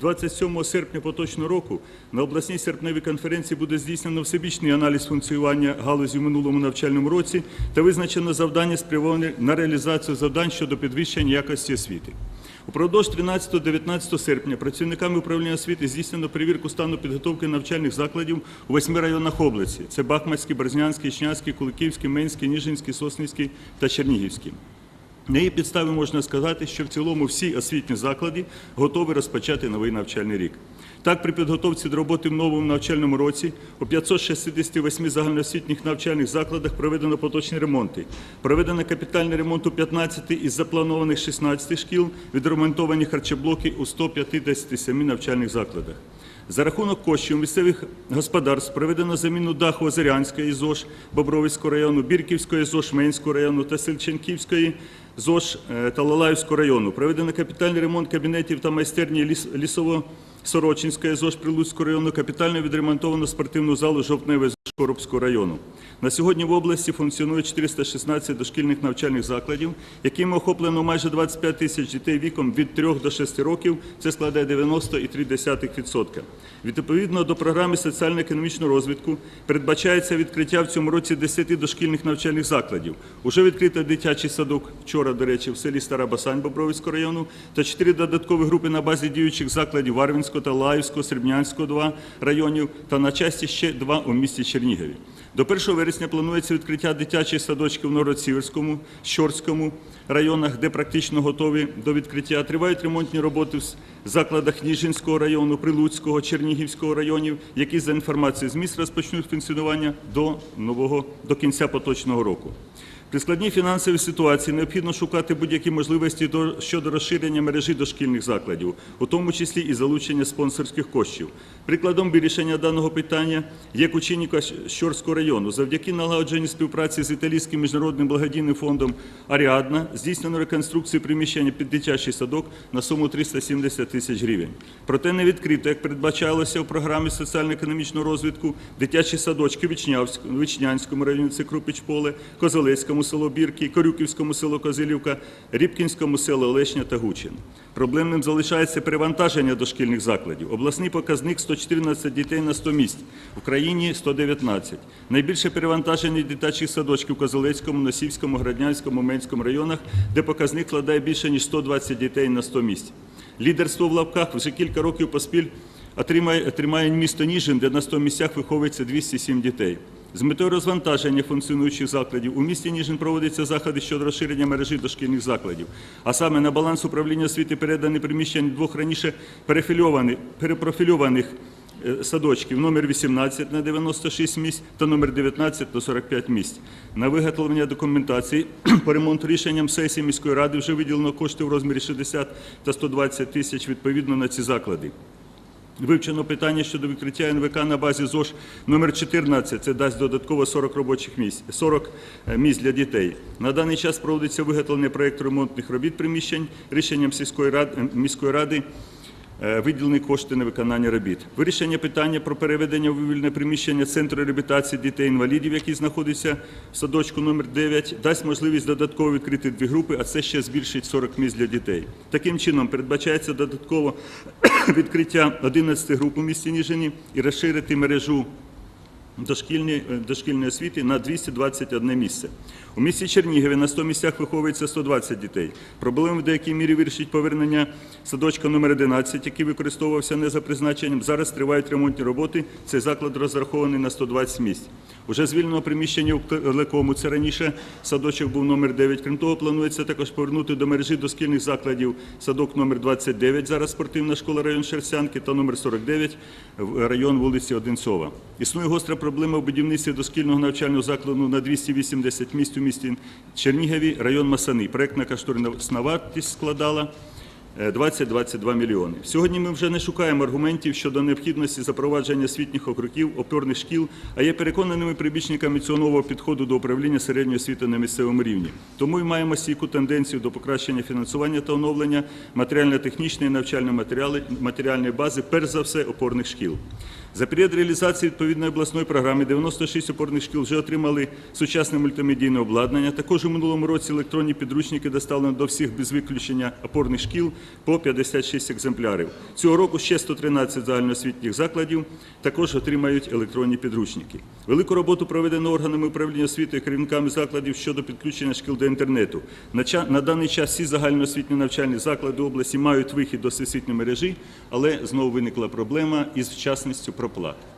27 серпня поточного року на обласній серпневій конференції буде здійснено всебічний аналіз функціонування галузі в минулому навчальному році та визначено завдання, спрямовані на реалізацію завдань щодо підвищення якості освіти. Упродовж 13-19 серпня працівниками управління освіти здійснено перевірку стану підготовки навчальних закладів у восьми районах області: це Бахмацький, Березнянський, Ічнянський, Куликівський, Менський, Ніжинський, Соснівський та Чернігівський. На її підставі можна сказати, що в цілому всі освітні заклади готові розпочати новий навчальний рік. Так, при підготовці до роботи в новому навчальному році у 568 загальноосвітніх навчальних закладах проведено поточні ремонти. Проведено капітальний ремонт у 15 із запланованих 16 шкіл, відремонтовані харчоблоки у 157 навчальних закладах. За рахунок коштів місцевих господарств проведено заміну даху Озерянської ЗОЖ Бобровицького району, Бірківської ЗОЖ Менського району та Сельченківської ЗОЖ е, та Лалаївського району. Проведено капітальний ремонт кабінетів та майстерні ліс- лісово Сорочинської ЗОЖ Прилуцького району, капітально відремонтовано спортивну залу Жовтневе Коробського району. На сьогодні в області функціонує 416 дошкільних навчальних закладів, якими охоплено майже 25 тисяч дітей віком від 3 до 6 років. Це складає 90,3%. Відповідно до програми соціально-економічного розвитку передбачається відкриття в цьому році 10 дошкільних навчальних закладів. Уже відкрито дитячий садок вчора, до речі, в селі Стара Басань Бобровицького району та 4 додаткові групи на базі діючих закладів Варвінського та Лаївського, Сербнянського 2 районів та на часті ще два у місті Чернігові. До 1 вересня планується відкриття дитячих садочків в Новороцівському, Щорському районах, де практично готові до відкриття. Тривають ремонтні роботи в закладах Ніжинського району, Прилуцького, Чернігівського районів, які за інформацією з міст розпочнуть функціонування до нового до кінця поточного року. При складній фінансовій ситуації необхідно шукати будь-які можливості щодо розширення мережі дошкільних закладів, у тому числі і залучення спонсорських коштів. Прикладом вирішення даного питання є Кучинівка Щорського району. Завдяки налагодженій співпраці з італійським міжнародним благодійним фондом Аріадна здійснено реконструкцію приміщення під дитячий садок на суму 370 тисяч гривень. Проте не відкрито, як передбачалося в програмі соціально-економічного розвитку, дитячі садочки в Вічнянському районі, це Крупич-Поле, Козелецькому село Бірки, Корюківському село Козилівка, Рібкінському село Олешня та Гучин. Проблемним залишається перевантаження дошкільних закладів. Обласний показник 114 дітей на 100 місць, в країні 119. Найбільше перевантаження дитячих садочків в Козелецькому, Носівському, Граднянському, Менському районах, де показник складає більше ніж 120 дітей на 100 місць. Лідерство в лапках вже кілька років поспіль отримає місто Ніжин, де на 100 місцях виховується 207 дітей. З метою розвантаження функціонуючих закладів у місті Ніжин проводяться заходи щодо розширення мережі дошкільних закладів. А саме на баланс управління освіти передані приміщення двох раніше перепрофільованих е, садочків номер 18 на 96 місць та номер 19 на 45 місць. На виготовлення документації по ремонту рішенням сесії міської ради вже виділено кошти в розмірі 60 та 120 тисяч відповідно на ці заклади. Вивчено питання щодо відкриття НВК на базі ЗОЖ номер 14. Це дасть додатково 40 робочих місць, 40 місць для дітей. На даний час проводиться виготовлення проєкту ремонтних робіт приміщень рішенням сільської ради, міської ради. е, Виділені кошти на виконання робіт. Вирішення питання про переведення вивільне приміщення Центру реабілітації дітей-інвалідів, який знаходиться в садочку номер 9, дасть можливість додатково відкрити дві групи, а це ще збільшить 40 місць для дітей. Таким чином, передбачається додатково відкриття 11 груп у місті Ніжині і розширити мережу дошкільної, дошкільної освіти на 221 місце. У місті Чернігові на 100 місцях виховується 120 дітей. Проблему в деякій мірі вирішить повернення садочка номер 11, який використовувався не за призначенням. Зараз тривають ремонтні роботи. Цей заклад розрахований на 120 місць. Уже звільнено приміщення у Лекому. Це раніше садочок був номер 9. Крім того, планується також повернути до мережі дошкільних закладів садок номер 29, зараз спортивна школа район Шерстянки, та номер 49, в- район вулиці Одинцова. Існує гостра проблема в будівництві дошкільного навчального закладу на 280 місць у місті Чернігові, район Масани. Проектна кошторисна вартість складала 20-22 мільйони. Сьогодні ми вже не шукаємо аргументів щодо необхідності запровадження освітніх окруків, опорних шкіл, а є переконаними прибічниками цього нового підходу до управління середньої освіти на місцевому рівні. Тому й маємо стійку тенденцію до покращення фінансування та оновлення матеріально-технічної навчальної матеріальної бази, перш за все, опорних шкіл. За період реалізації відповідної обласної програми 96 опорних шкіл вже отримали сучасне мультимедійне обладнання. Також у минулому році електронні підручники доставлено до всіх без виключення опорних шкіл по 56 екземплярів. Цього року ще 113 загальноосвітніх закладів також отримають електронні підручники. Велику роботу проведено органами управління освіти і керівниками закладів щодо підключення шкіл до інтернету. На, даний час всі загальноосвітні навчальні заклади області мають вихід до всесвітньої мережі, але знову виникла проблема із вчасністю Cúpula.